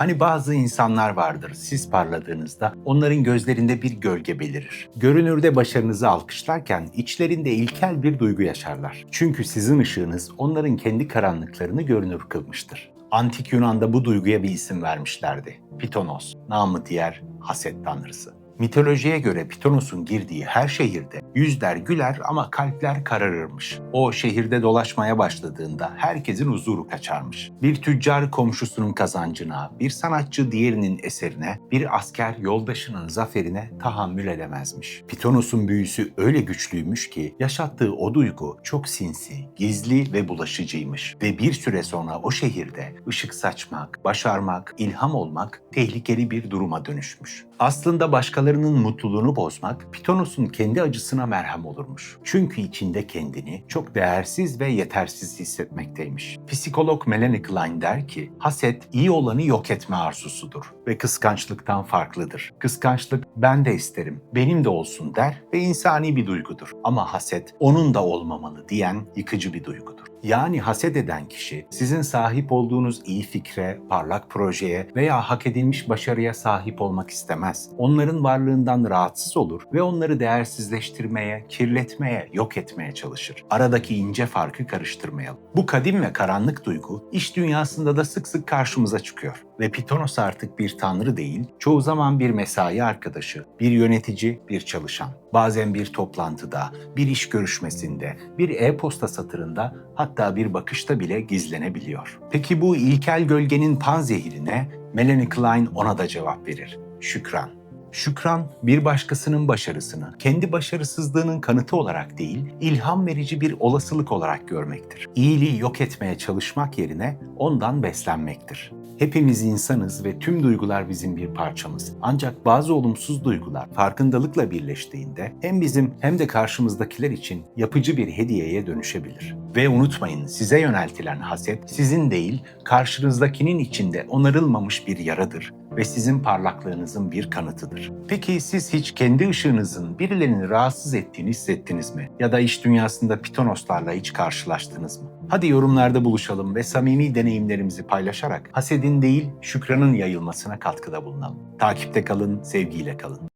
Hani bazı insanlar vardır, siz parladığınızda onların gözlerinde bir gölge belirir. Görünürde başarınızı alkışlarken içlerinde ilkel bir duygu yaşarlar. Çünkü sizin ışığınız onların kendi karanlıklarını görünür kılmıştır. Antik Yunan'da bu duyguya bir isim vermişlerdi. Pitonos, namı diğer haset tanrısı. Mitolojiye göre Pitonos'un girdiği her şehirde yüzler güler ama kalpler kararırmış. O şehirde dolaşmaya başladığında herkesin huzuru kaçarmış. Bir tüccar komşusunun kazancına, bir sanatçı diğerinin eserine, bir asker yoldaşının zaferine tahammül edemezmiş. Pitonos'un büyüsü öyle güçlüymüş ki yaşattığı o duygu çok sinsi, gizli ve bulaşıcıymış. Ve bir süre sonra o şehirde ışık saçmak, başarmak, ilham olmak tehlikeli bir duruma dönüşmüş. Aslında başkalarının mutluluğunu bozmak Pitonos'un kendi acısına merhem olurmuş. Çünkü içinde kendini çok değersiz ve yetersiz hissetmekteymiş. Psikolog Melanie Klein der ki, haset iyi olanı yok etme arzusudur ve kıskançlıktan farklıdır. Kıskançlık ben de isterim, benim de olsun der ve insani bir duygudur. Ama haset onun da olmamalı diyen yıkıcı bir duygudur. Yani haset eden kişi sizin sahip olduğunuz iyi fikre, parlak projeye veya hak edilmiş başarıya sahip olmak istemez. Onların varlığından rahatsız olur ve onları değersizleştirmeye, kirletmeye, yok etmeye çalışır. Aradaki ince farkı karıştırmayalım. Bu kadim ve karanlık duygu iş dünyasında da sık sık karşımıza çıkıyor. Ve Pitonos artık bir tanrı değil, çoğu zaman bir mesai arkadaşı, bir yönetici, bir çalışan. Bazen bir toplantıda, bir iş görüşmesinde, bir e-posta satırında hatta bir bakışta bile gizlenebiliyor. Peki bu ilkel gölgenin panzehirine Melanie Klein ona da cevap verir. Şükran. Şükran, bir başkasının başarısını, kendi başarısızlığının kanıtı olarak değil, ilham verici bir olasılık olarak görmektir. İyiliği yok etmeye çalışmak yerine ondan beslenmektir. Hepimiz insanız ve tüm duygular bizim bir parçamız. Ancak bazı olumsuz duygular farkındalıkla birleştiğinde hem bizim hem de karşımızdakiler için yapıcı bir hediyeye dönüşebilir. Ve unutmayın size yöneltilen haset sizin değil karşınızdakinin içinde onarılmamış bir yaradır ve sizin parlaklığınızın bir kanıtıdır. Peki siz hiç kendi ışığınızın birilerini rahatsız ettiğini hissettiniz mi? Ya da iş dünyasında pitonoslarla hiç karşılaştınız mı? Hadi yorumlarda buluşalım ve samimi deneyimlerimizi paylaşarak hasedin değil şükranın yayılmasına katkıda bulunalım. Takipte kalın, sevgiyle kalın.